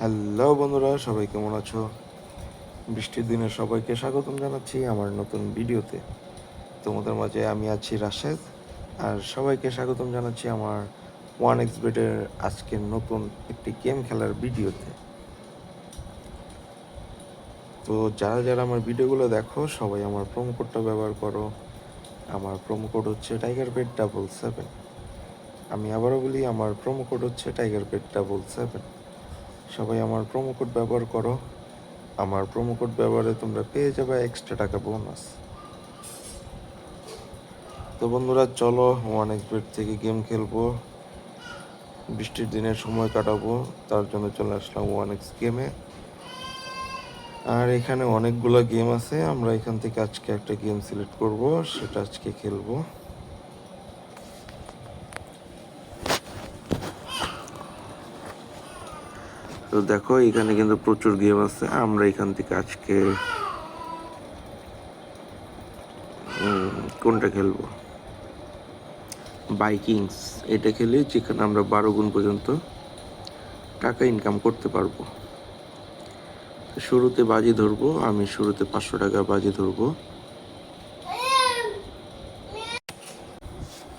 Hello বন্ধুরা, সবাই কেমন আছো? বৃষ্টির দিনে সবাইকে স্বাগতম জানাচ্ছি আমার নতুন ভিডিওতে। তোমাদের মাঝে আমি আছি রাশেদ, আর সবাইকে স্বাগতম জানাচ্ছি আমার ওয়ান এক্স বেডের আজকের নতুন একটি গেম খেলার ভিডিওতে। তো যারা যারা আমার ভিডিওগুলো দেখো, সবাই আমার প্রোমো কোডটা ব্যবহার করো। আমার প্রোমো কোড হচ্ছে টাইগার বেড ডাবল সেভেন আমি আবারও বলি, আমার প্রোমো কোড হচ্ছে টাইগার বেড ডাবল সেভেন সবাই আমার প্রোমো কোড ব্যবহার করো। আমার প্রোমো কোড ব্যবহারে তোমরা পেয়ে যাবে এক্সট্রা টাকা বোনাস তো বন্ধুরা, চলো ওয়ান এক্সবেট থেকে গেম খেলব। বৃষ্টির দিনে সময় কাটাবো, তার জন্য চলে আসলাম ওয়ান এক্স গেমে আর এখানে অনেকগুলো গেম আছে, আমরা এখান থেকে আজকে একটা গেম সিলেক্ট করব, সেটা আজকে খেলব। তো দেখো, এখানে কিন্তু প্রচুর গেম আছে। আমরা এখান থেকে আজকে কোনটা খেলব? বাইকিংস এটা খেলে যেখানে আমরা বারো গুণ পর্যন্ত টাকা ইনকাম করতে পারব। শুরুতে বাজি ধরবো, আমি শুরুতে পাঁচশো টাকা বাজি ধরবো।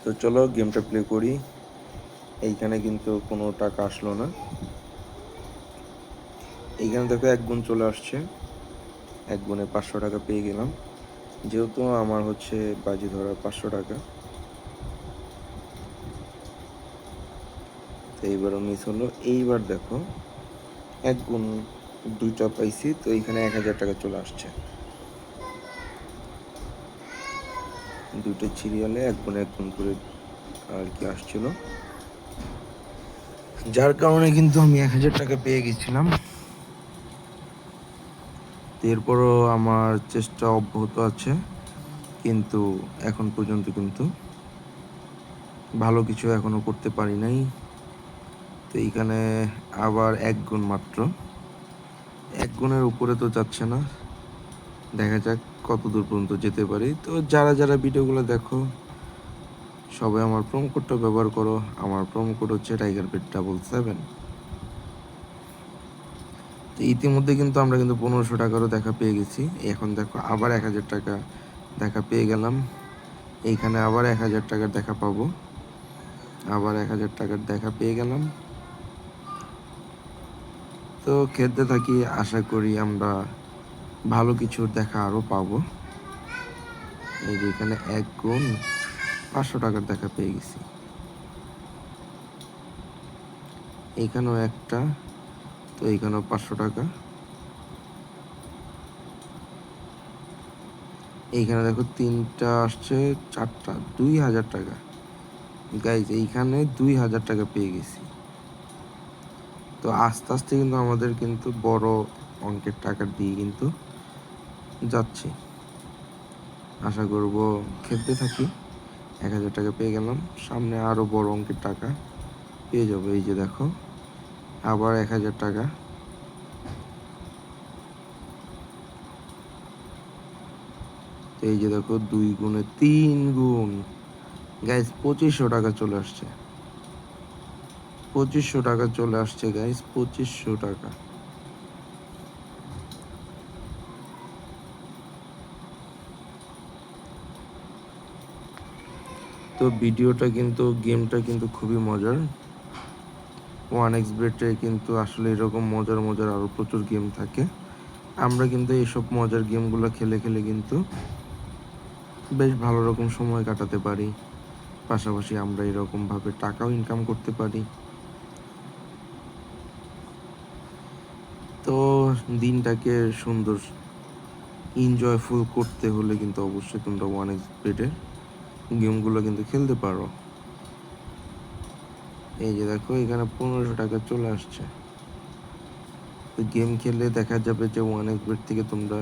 তো চলো, গেমটা প্লে করি। এইখানে কিন্তু কোনো টাকা আসলো না। এইখানে দেখো এক গুণ চলে আসছে। এক গুণে পাঁচশো টাকা পেয়ে গেলাম। যেহেতু আমার হচ্ছে বাজি ধরা পাঁচশো টাকা। তো এইবারও মিস হলো। এইবার দেখো, এক গুণ দুইটা পাইছি, তো এইখানে এক হাজার টাকা চলে আসছে। দুটো সিরিয়ালে এক গুণ এক গুণ করে আর কি আসছিল। যার কারণে কিন্তু আমি এক হাজার টাকা পেয়ে গেছিলাম। এরপরও আমার চেষ্টা অব্যাহত আছে, কিন্তু এখন পর্যন্ত কিন্তু ভালো কিছু এখনও করতে পারি নাই। তো এইখানে আবার এক গুণ মাত্র। এক গুণের উপরে তো যাচ্ছে না। দেখা যাক কত দূর পর্যন্ত যেতে পারি। তো যারা যারা ভিডিওগুলো দেখো, সবাই আমার প্রোমো কোডটা ব্যবহার করো। আমার প্রোমো কোড হচ্ছে টাইগার পেট ডাবল সেভেন তো ইতিমধ্যে কিন্তু আমরা কিন্তু পনেরোশো টাকারও দেখা পেয়ে গেছি। এখন দেখো আবার এক হাজার টাকা দেখা পেয়ে গেলাম। এইখানে আবার এক হাজার টাকার দেখা পাবো। আবার এক হাজার টাকার দেখা পেয়ে গেলাম। তো খেলতে থাকি আশা করি আমরা ভালো কিছুর দেখা আরও পাবো। এই যে এখানে এক গুণ পাঁচশো টাকার দেখা পেয়ে গেছি। এখানেও একটা তো এইখানেও পাঁচশো টাকা। এইখানে দেখো তিনটা আসছে, চারটা, দুই হাজার টাকা। গাইজ এইখানে দুই হাজার টাকা পেয়ে গেছি। তো আস্তে আস্তে কিন্তু আমাদের কিন্তু বড় অঙ্কের টাকা দিয়ে কিন্তু যাচ্ছি। আশা করব খেলতে থাকি। এক হাজার টাকা পেয়ে গেলাম। সামনে আরও বড় অঙ্কের টাকা পেয়ে যাব। এই যে দেখো। আবার এক হাজার টাকা। এই যে দেখো, দুই গুণে তিন গুণ। গাইস পঁচিশশো টাকা চলে আসছে। পঁচিশশো টাকা চলে আসছে গাইস পঁচিশশো টাকা। তো ভিডিওটা কিন্তু গেমটা কিন্তু খুবই মজার। ওয়ান এক্স বেটে কিন্তু আসলে এরকম মজার মজার আরও প্রচুর গেম থাকে। আমরা কিন্তু এইসব মজার গেমগুলো খেলে খেলে কিন্তু বেশ ভালো রকম সময় কাটাতে পারি। পাশাপাশি আমরা এরকমভাবে টাকাও ইনকাম করতে পারি। তো দিনটাকে সুন্দর এনজয়ফুল করতে হলে কিন্তু অবশ্যই তোমরা ওয়ান এক্স বেডের গেমগুলো কিন্তু খেলতে পারো। এই যে দেখো, এখানে পনেরোশো টাকা চলে আসছে। গেম খেললে দেখা যাবে যে ওয়ান এক্স বেড থেকে তোমরা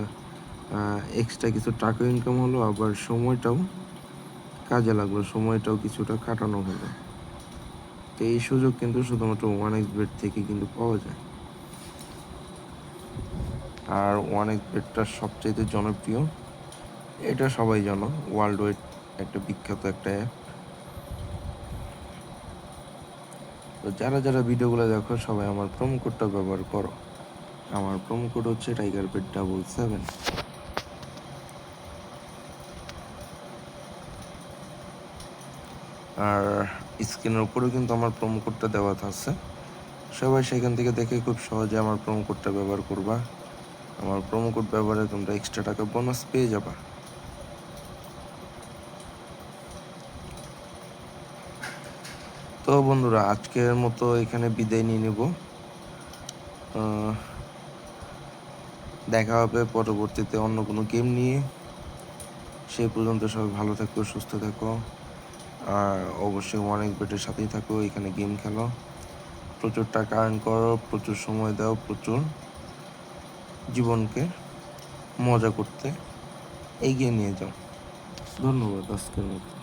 এক্সট্রা কিছু টাকা ইনকাম হলো, আবার সময়টাও কাজে লাগল, সময়টাও কিছুটা কাটানো হলো। তো এই সুযোগ কিন্তু শুধুমাত্র ওয়ান এক্স বেড থেকে কিন্তু পাওয়া যায়। আর ওয়ান এক্স বেডটা সবচাইতে জনপ্রিয়, এটা সবাই জানো ওয়ার্ল্ড ওয়াইড একটা বিখ্যাত একটা অ্যাপ তো যারা যারা ভিডিওগুলো দেখো, সবাই আমার প্রোমো কোডটা ব্যবহার করো। আমার প্রোমো কোড হচ্ছে টাইগার পেট ডাবল সেভেন আর স্ক্রিনের উপরেও কিন্তু আমার প্রোমো কোডটা দেওয়া আছে। সবাই সেখান থেকে দেখে খুব সহজে আমার প্রোমো কোডটা ব্যবহার করবা। আমার প্রোমো কোড ব্যবহারে তোমরা এক্সট্রা টাকা বোনাস পেয়ে যাবা। তো বন্ধুরা, আজকের মতো এখানে বিদায় নিয়ে নেব। দেখা হবে পরবর্তীতে অন্য কোনো গেম নিয়ে। সেই পর্যন্ত সবাই ভালো থাকো, সুস্থ থাকো। আর অবশ্যই অনেক বেটের সাথেই থাকো, এখানে গেম খেলো। প্রচুর টাকা আর্ন করো, প্রচুর সময় দাও, প্রচুর জীবনকে মজা করতে এগিয়ে নিয়ে যাও। ধন্যবাদ আজকের মতো।